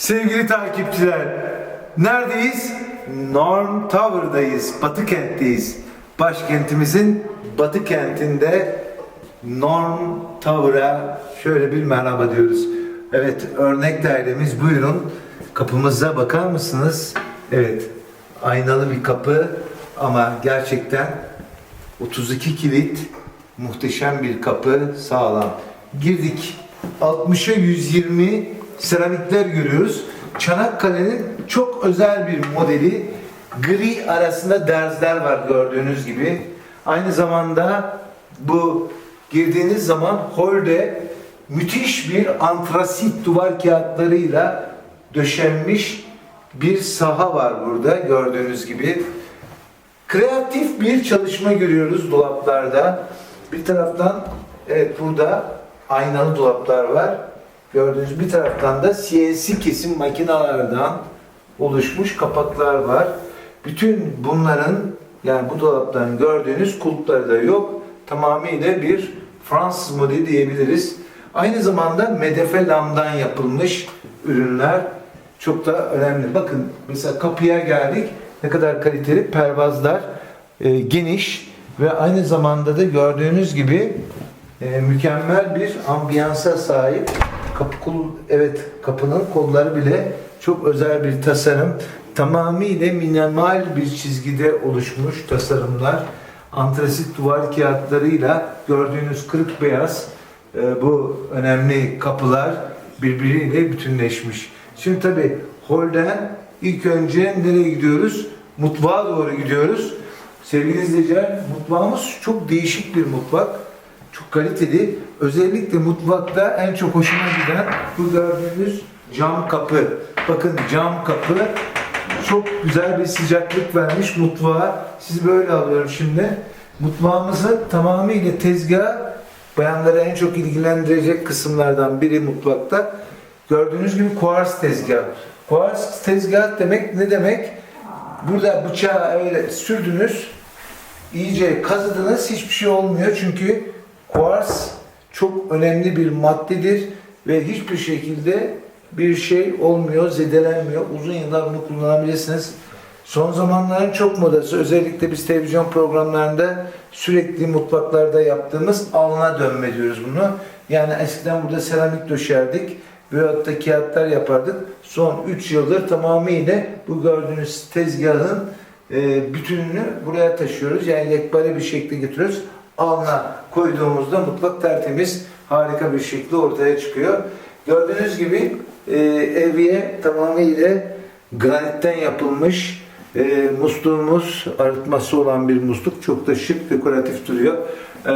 Sevgili takipçiler, neredeyiz? Norm Tower'dayız, Batı kentteyiz. Başkentimizin Batı kentinde Norm Tower'a şöyle bir merhaba diyoruz. Evet, örnek dairemiz buyurun. Kapımıza bakar mısınız? Evet, aynalı bir kapı ama gerçekten 32 kilit muhteşem bir kapı sağlam. Girdik. 60'a 120 seramikler görüyoruz. Çanakkale'nin çok özel bir modeli. Gri arasında derzler var gördüğünüz gibi. Aynı zamanda bu girdiğiniz zaman holde müthiş bir antrasit duvar kağıtlarıyla döşenmiş bir saha var burada gördüğünüz gibi. Kreatif bir çalışma görüyoruz dolaplarda. Bir taraftan evet burada aynalı dolaplar var. Gördüğünüz bir taraftan da CNC kesim makinelerden oluşmuş kapaklar var. Bütün bunların yani bu dolapların gördüğünüz kulpları da yok. Tamamıyla bir Fransız modeli diyebiliriz. Aynı zamanda medefe lamdan yapılmış ürünler çok da önemli. Bakın mesela kapıya geldik. Ne kadar kaliteli pervazlar e, geniş ve aynı zamanda da gördüğünüz gibi e, mükemmel bir ambiyansa sahip. Kapı kol, evet kapının kolları bile çok özel bir tasarım. Tamamıyla minimal bir çizgide oluşmuş tasarımlar. Antrasit duvar kağıtlarıyla gördüğünüz kırık beyaz e, bu önemli kapılar birbiriyle bütünleşmiş. Şimdi tabi holden ilk önce nereye gidiyoruz? Mutfağa doğru gidiyoruz. Sevgili izleyiciler mutfağımız çok değişik bir mutfak. Çok kaliteli. Özellikle mutfakta en çok hoşuma giden bu gördüğünüz cam kapı. Bakın cam kapı çok güzel bir sıcaklık vermiş mutfağa. Sizi böyle alıyorum şimdi. Mutfağımızı tamamıyla tezgah bayanları en çok ilgilendirecek kısımlardan biri mutfakta. Gördüğünüz gibi kuars tezgah. Kuars tezgah demek ne demek? Burada bıçağı öyle sürdünüz, iyice kazıdınız hiçbir şey olmuyor çünkü kuars çok önemli bir maddedir ve hiçbir şekilde bir şey olmuyor, zedelenmiyor. Uzun yıllar bunu kullanabilirsiniz. Son zamanların çok modası özellikle biz televizyon programlarında sürekli mutfaklarda yaptığımız alına dönme diyoruz bunu. Yani eskiden burada seramik döşerdik. Veyahut da kağıtlar yapardık. Son 3 yıldır tamamıyla bu gördüğünüz tezgahın e, bütününü buraya taşıyoruz. Yani yekpare bir şekilde getiriyoruz. Alına koyduğumuzda mutfak tertemiz, harika bir şekilde ortaya çıkıyor. Gördüğünüz gibi e, evye tamamıyla granitten yapılmış e, musluğumuz arıtması olan bir musluk. Çok da şık, dekoratif duruyor. E,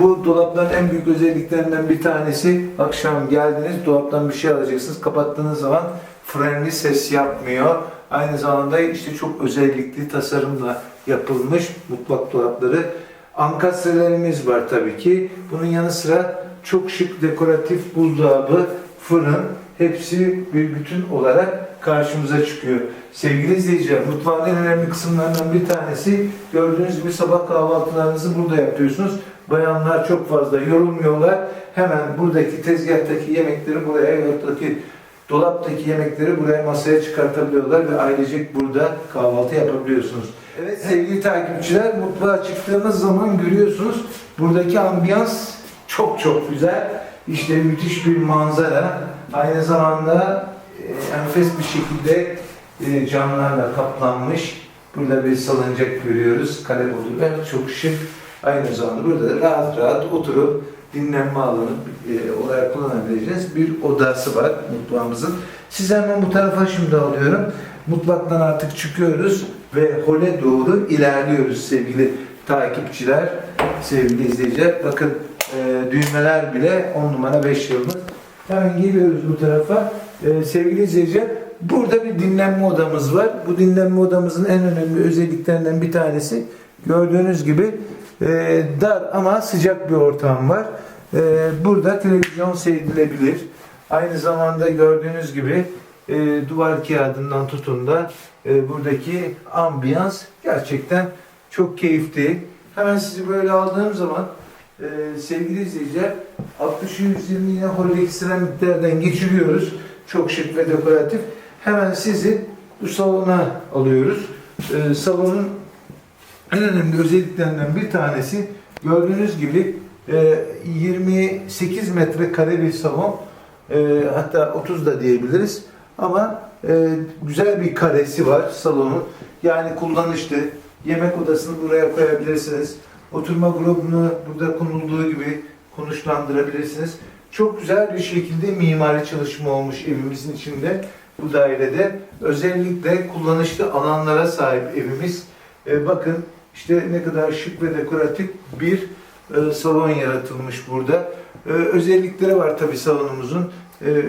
bu dolapların en büyük özelliklerinden bir tanesi akşam geldiniz dolaptan bir şey alacaksınız. Kapattığınız zaman frenli ses yapmıyor. Aynı zamanda işte çok özellikli tasarımla yapılmış mutfak dolapları. Ankastrelerimiz var tabii ki. Bunun yanı sıra çok şık dekoratif buzdolabı, fırın hepsi bir bütün olarak karşımıza çıkıyor. Sevgili izleyiciler, mutfağın en önemli kısımlarından bir tanesi gördüğünüz gibi sabah kahvaltılarınızı burada yapıyorsunuz. Bayanlar çok fazla yorulmuyorlar. Hemen buradaki tezgahtaki yemekleri buraya, buradaki dolaptaki yemekleri buraya masaya çıkartabiliyorlar ve ailecek burada kahvaltı yapabiliyorsunuz. Evet sevgili takipçiler, mutfağa çıktığınız zaman görüyorsunuz buradaki ambiyans çok çok güzel. İşte müthiş bir manzara. Aynı zamanda e, enfes bir şekilde e, camlarla kaplanmış. Burada bir salıncak görüyoruz. Kale. Evet çok şık. Aynı zamanda burada da rahat rahat oturup dinlenme alanı e, olarak kullanabileceğiz bir odası var mutfağımızın. Sizi hemen bu tarafa şimdi alıyorum. Mutfaktan artık çıkıyoruz ve hole doğru ilerliyoruz sevgili takipçiler, sevgili izleyiciler. Bakın e, düğmeler bile 10 numara 5 yıldız. Hemen geliyoruz bu tarafa. E, sevgili izleyiciler, burada bir dinlenme odamız var. Bu dinlenme odamızın en önemli özelliklerinden bir tanesi gördüğünüz gibi e, dar ama sıcak bir ortam var. E, burada televizyon seyredilebilir. Aynı zamanda gördüğünüz gibi e, duvar kağıdından tutun da e, buradaki ambiyans gerçekten çok keyifli. Hemen sizi böyle aldığım zaman e, sevgili izleyiciler 60 120 yine holik seramiklerden geçiriyoruz. Çok şık ve dekoratif. Hemen sizi bu salona alıyoruz. Ee, salonun en önemli özelliklerinden bir tanesi gördüğünüz gibi e, 28 metrekare bir salon. E, hatta 30 da diyebiliriz. Ama e, güzel bir karesi var salonun. Yani kullanışlı. Yemek odasını buraya koyabilirsiniz. Oturma grubunu burada konulduğu gibi konuşlandırabilirsiniz. Çok güzel bir şekilde mimari çalışma olmuş evimizin içinde bu dairede. Özellikle kullanışlı alanlara sahip evimiz. E, bakın işte ne kadar şık ve dekoratif bir e, salon yaratılmış burada. E, özellikleri var tabii salonumuzun. E,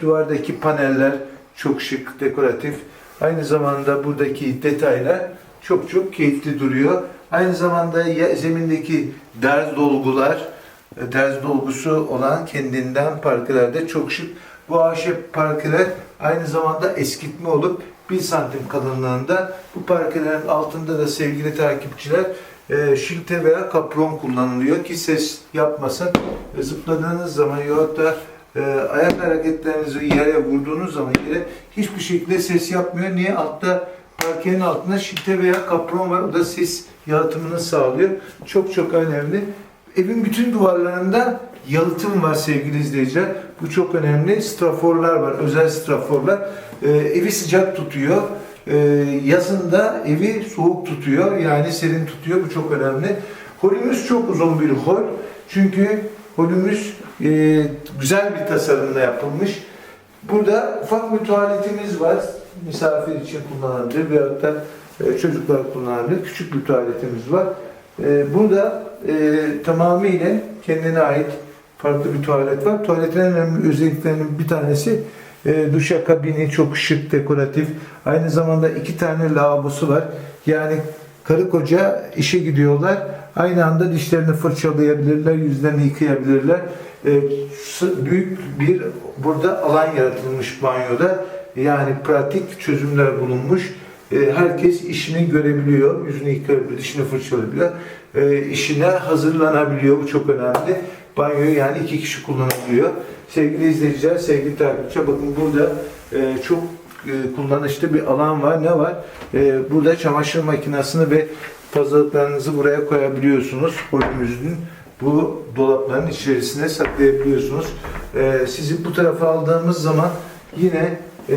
duvardaki paneller çok şık, dekoratif. Aynı zamanda buradaki detaylar çok çok keyifli duruyor. Aynı zamanda zemindeki derz dolgular, e, derz dolgusu olan kendinden parkelerde çok şık. Bu ahşap parkeler aynı zamanda eskitme olup 1 santim kalınlığında. Bu parkelerin altında da sevgili takipçiler e, şilte veya kapron kullanılıyor ki ses yapmasın. E, zıpladığınız zaman ya da e, ayak hareketlerinizi yere vurduğunuz zaman yere hiçbir şekilde ses yapmıyor. Niye? Altta parkenin altında şilte veya kapron var. O da ses yalıtımını sağlıyor. Çok çok önemli. Evin bütün duvarlarında yalıtım var sevgili izleyiciler. Bu çok önemli. Straforlar var, özel straforlar. Ee, evi sıcak tutuyor. Ee, yazın da evi soğuk tutuyor. Yani serin tutuyor. Bu çok önemli. Holümüz çok uzun bir hol. Çünkü holümüz e, güzel bir tasarımda yapılmış. Burada ufak bir tuvaletimiz var. Misafir için kullanılabilir veyahut da e, çocuklar kullanabilir. Küçük bir tuvaletimiz var. E, burada e, tamamıyla kendine ait farklı bir tuvalet var. Tuvaletin en önemli özelliklerinin bir tanesi e, duşakabini çok şık, dekoratif. Aynı zamanda iki tane lavabosu var. Yani karı koca işe gidiyorlar. Aynı anda dişlerini fırçalayabilirler, yüzlerini yıkayabilirler. E, büyük bir burada alan yaratılmış banyoda. Yani pratik çözümler bulunmuş. E, herkes işini görebiliyor, yüzünü yıkayabiliyor, dişini fırçalayabiliyor. E, işine hazırlanabiliyor, bu çok önemli. Banyoyu yani iki kişi kullanabiliyor. Sevgili izleyiciler, sevgili takipçiler, bakın burada e, çok e, kullanışlı bir alan var. Ne var? E, burada çamaşır makinesini ve fazlalıklarınızı buraya koyabiliyorsunuz. Holümüzün bu dolapların içerisine saklayabiliyorsunuz. E, sizi bu tarafa aldığımız zaman yine e,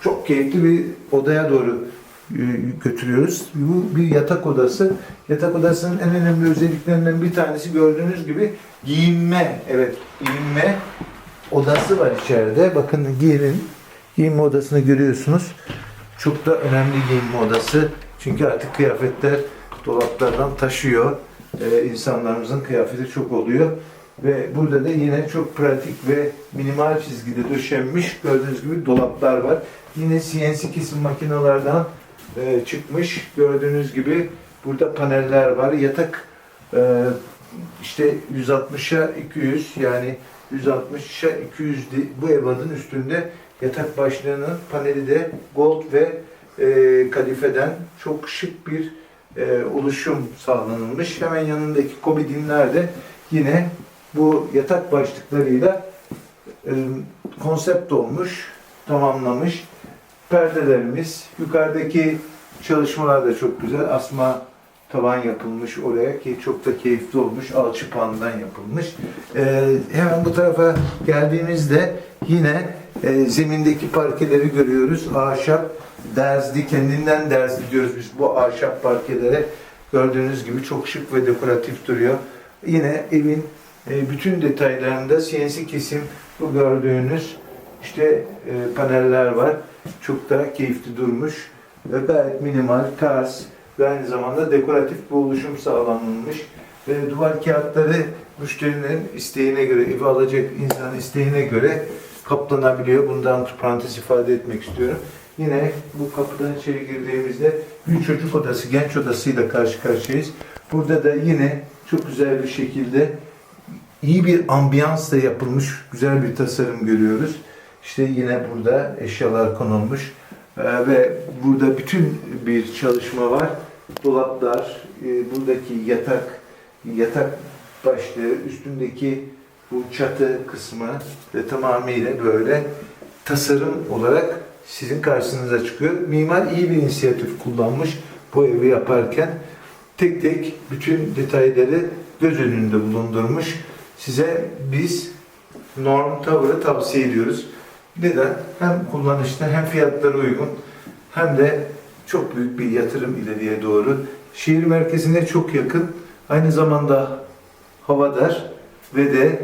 çok keyifli bir odaya doğru e, götürüyoruz. Bu bir yatak odası. Yatak odasının en önemli özelliklerinden bir tanesi gördüğünüz gibi giyinme. Evet, giyinme odası var içeride. Bakın giyin, giyinme odasını görüyorsunuz. Çok da önemli giyinme odası. Çünkü artık kıyafetler dolaplardan taşıyor. Ee, insanlarımızın kıyafeti çok oluyor. Ve burada da yine çok pratik ve minimal çizgide döşenmiş gördüğünüz gibi dolaplar var. Yine CNC kesim makinelerden e, çıkmış gördüğünüz gibi burada paneller var. Yatak e, işte 160'a 200 yani 160'a 200 di- bu evadın üstünde yatak başlığının paneli de gold ve e, kadifeden çok şık bir e, oluşum sağlanılmış. Hemen yanındaki komodinler de yine bu yatak başlıklarıyla e, konsept olmuş, tamamlamış. Perdelerimiz, yukarıdaki çalışmalar da çok güzel. Asma tavan yapılmış oraya ki çok da keyifli olmuş. Alçıpandan yapılmış. E, hemen bu tarafa geldiğimizde yine e, zemindeki parkeleri görüyoruz. Ahşap, derzli, kendinden derzli diyoruz biz bu ahşap parkelere. Gördüğünüz gibi çok şık ve dekoratif duruyor. Yine evin e, bütün detaylarında CNC kesim bu gördüğünüz işte e, paneller var. Çok da keyifli durmuş ve gayet minimal, tarz ve aynı zamanda dekoratif bir oluşum sağlanılmış. Ve duvar kağıtları müşterinin isteğine göre, evi alacak insanın isteğine göre kaplanabiliyor. Bundan parantez ifade etmek istiyorum. Yine bu kapıdan içeri girdiğimizde bir çocuk odası, genç odasıyla karşı karşıyayız. Burada da yine çok güzel bir şekilde iyi bir ambiyansla yapılmış güzel bir tasarım görüyoruz. İşte yine burada eşyalar konulmuş Ee, ve burada bütün bir çalışma var. Dolaplar, e, buradaki yatak, yatak başlığı, üstündeki bu çatı kısmı ve tamamıyla böyle tasarım olarak sizin karşınıza çıkıyor. Mimar iyi bir inisiyatif kullanmış bu evi yaparken. Tek tek bütün detayları göz önünde bulundurmuş. Size biz Norm Tower'ı tavsiye ediyoruz. Neden? Hem kullanışlı hem fiyatları uygun hem de çok büyük bir yatırım ileriye doğru. Şehir merkezine çok yakın. Aynı zamanda havadar ve de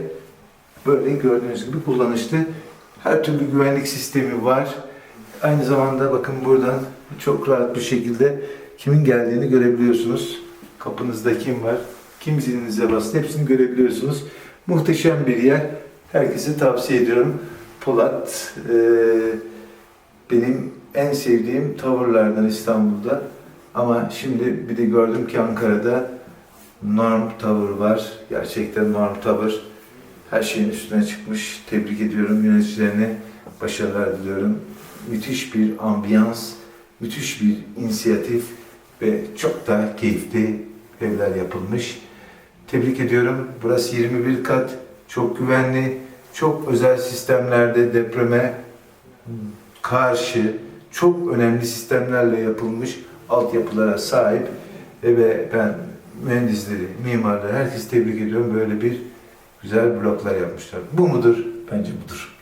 böyle gördüğünüz gibi kullanışlı. Her türlü güvenlik sistemi var. Aynı zamanda bakın buradan çok rahat bir şekilde kimin geldiğini görebiliyorsunuz. Kapınızda kim var, kim zilinize bastı hepsini görebiliyorsunuz. Muhteşem bir yer. Herkese tavsiye ediyorum. Polat eee, benim en sevdiğim tavırlardan İstanbul'da. Ama şimdi bir de gördüm ki Ankara'da Norm Tower var. Gerçekten Norm Tower her şeyin üstüne çıkmış. Tebrik ediyorum yöneticilerine. Başarılar diliyorum. Müthiş bir ambiyans, müthiş bir inisiyatif ve çok da keyifli evler yapılmış. Tebrik ediyorum. Burası 21 kat. Çok güvenli. Çok özel sistemlerde depreme karşı çok önemli sistemlerle yapılmış altyapılara sahip ve ben mühendisleri, mimarları herkes tebrik ediyorum. Böyle bir güzel bloklar yapmışlar. Bu mudur? Bence budur.